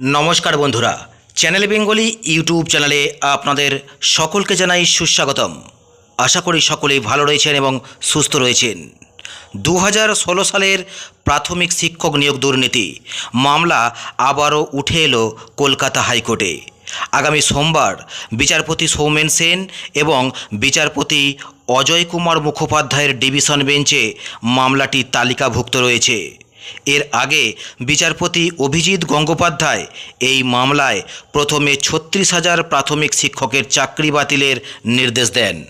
নমস্কার বন্ধুরা channel Bengali YouTube চ্যানেলে আপনাদের সকলকে জানাই সুস্বাগতম। আশা করি সকলেই ভালো রয়েছেন এবং সুস্থ রয়েছেন। দু সালের প্রাথমিক শিক্ষক নিয়োগ দুর্নীতি মামলা আবারও উঠে এলো কলকাতা হাইকোর্টে। আগামী সোমবার বিচারপতি সৌমেন সেন এবং বিচারপতি অজয় কুমার মুখোপাধ্যায়ের ডিভিশন বেঞ্চে মামলাটি তালিকাভুক্ত রয়েছে। এর আগে বিচারপতি অভিজিৎ গঙ্গোপাধ্যায় এই মামলায় প্রথমে ছত্রিশ হাজার প্রাথমিক শিক্ষকের চাকরি বাতিলের নির্দেশ দেন।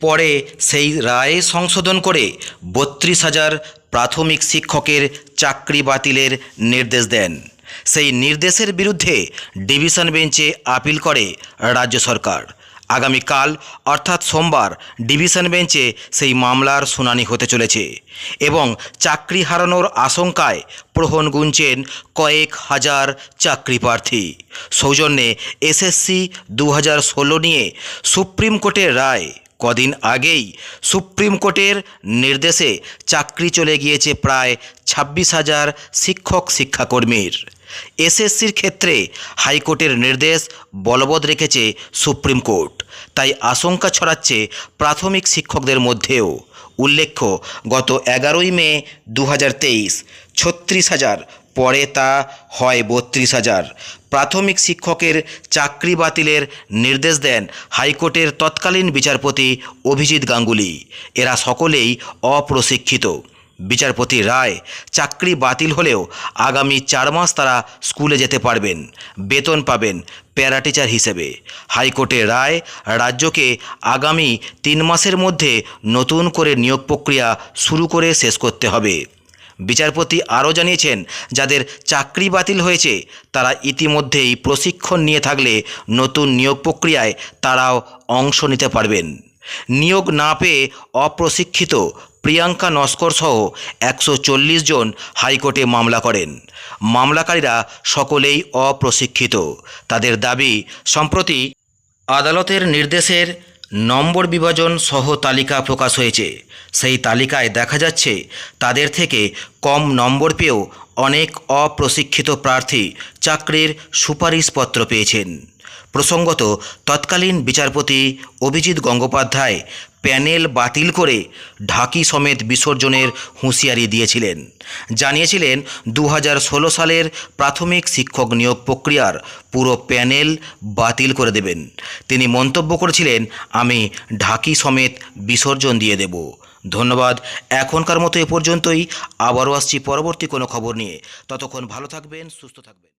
পরে সেই রায় সংশোধন করে বত্রিশ হাজার প্রাথমিক শিক্ষকের চাকরি বাতিলের নির্দেশ দেন। সেই নির্দেশের বিরুদ্ধে ডিভিশন বেঞ্চে আপিল করে রাজ্য সরকার। আগামীকাল, অর্থাৎ সোমবার, ডিভিশন বেঞ্চে সেই মামলার শুনানি হতে চলেছে এবং চাকরি হারানোর আশঙ্কায় প্রহণ গুনছেন কয়েক হাজার চাকরি প্রার্থী। সৌজন্যে এসএসসি দু হাজার ষোলো নিয়ে সুপ্রিম কোর্টের রায়। কদিন আগেই সুপ্রিম কোর্টের নির্দেশে চাকরি চলে গিয়েছে প্রায় ছাব্বিশ হাজার শিক্ষক শিক্ষাকর্মীর এসএসসির ক্ষেত্রে হাইকোর্টের নির্দেশ বলবৎ রেখেছে সুপ্রিম কোর্ট। তাই আশঙ্কা ছড়াচ্ছে প্রাথমিক শিক্ষকদের মধ্যেও। উল্লেখ্য, গত এগারোই মে দু হাজার তেইশ, ছত্রিশ হাজার, পরে তা হয় বত্রিশ হাজার। প্রাথমিক শিক্ষকের চাকরি বাতিলের নির্দেশ দেন হাইকোর্টের তৎকালীন বিচারপতি অভিজিৎ গাঙ্গুলি। এরা সকলেই অপ্রশিক্ষিত। বিচারপতি রায় চাকরি বাতিল হলেও আগামী চার মাস তারা স্কুলে যেতে পারবেন, বেতন পাবেন প্যারা টিচার হিসেবে। হাইকোর্টের রায় রাজ্যকে আগামী তিন মাসের মধ্যে নতুন করে নিয়োগ প্রক্রিয়া শুরু করে শেষ করতে হবে। বিচারপতি আরও জানিয়েছেন, যাদের চাকরি বাতিল হয়েছে, তারা ইতিমধ্যেই প্রশিক্ষণ নিয়ে থাকলে নতুন নিয়োগ প্রক্রিয়ায় তারাও অংশ নিতে পারবেন। নিয়োগ না পেয়ে অপ্রশিক্ষিত প্রিয়াঙ্কা নস্কর সহ একশো চল্লিশ জন হাইকোর্টে মামলা করেন। মামলাকারীরা সকলেই অপ্রশিক্ষিত। তাদের দাবি, সম্প্রতি আদালতের নির্দেশের নম্বর বিভাজন সহ তালিকা প্রকাশ হয়েছে। সেই তালিকায় দেখা যাচ্ছে, তাদের থেকে কম নম্বর পেয়েও অনেক অপ্রশিক্ষিত প্রার্থী চাকরির সুপারিশপত্র পেয়েছেন। প্রসঙ্গত, তৎকালীন বিচারপতি অভিজিৎ গঙ্গোপাধ্যায় প্যানেল বাতিল করে ঢাকি সমেত বিসর্জনের হুঁশিয়ারি দিয়েছিলেন। জানিয়েছিলেন দু হাজার ষোলো সালের প্রাথমিক শিক্ষক নিয়োগ প্রক্রিয়ার পুরো প্যানেল বাতিল করে দেবেন। তিনি মন্তব্য করেছিলেন, আমি ঢাকি সমেত বিসর্জন দিয়ে দেব। ধন্যবাদ। এখনকার মতো এ পর্যন্তই। আবারও আসছি পরবর্তী কোনো খবর নিয়ে। ততক্ষণ ভালো থাকবেন, সুস্থ থাকবেন।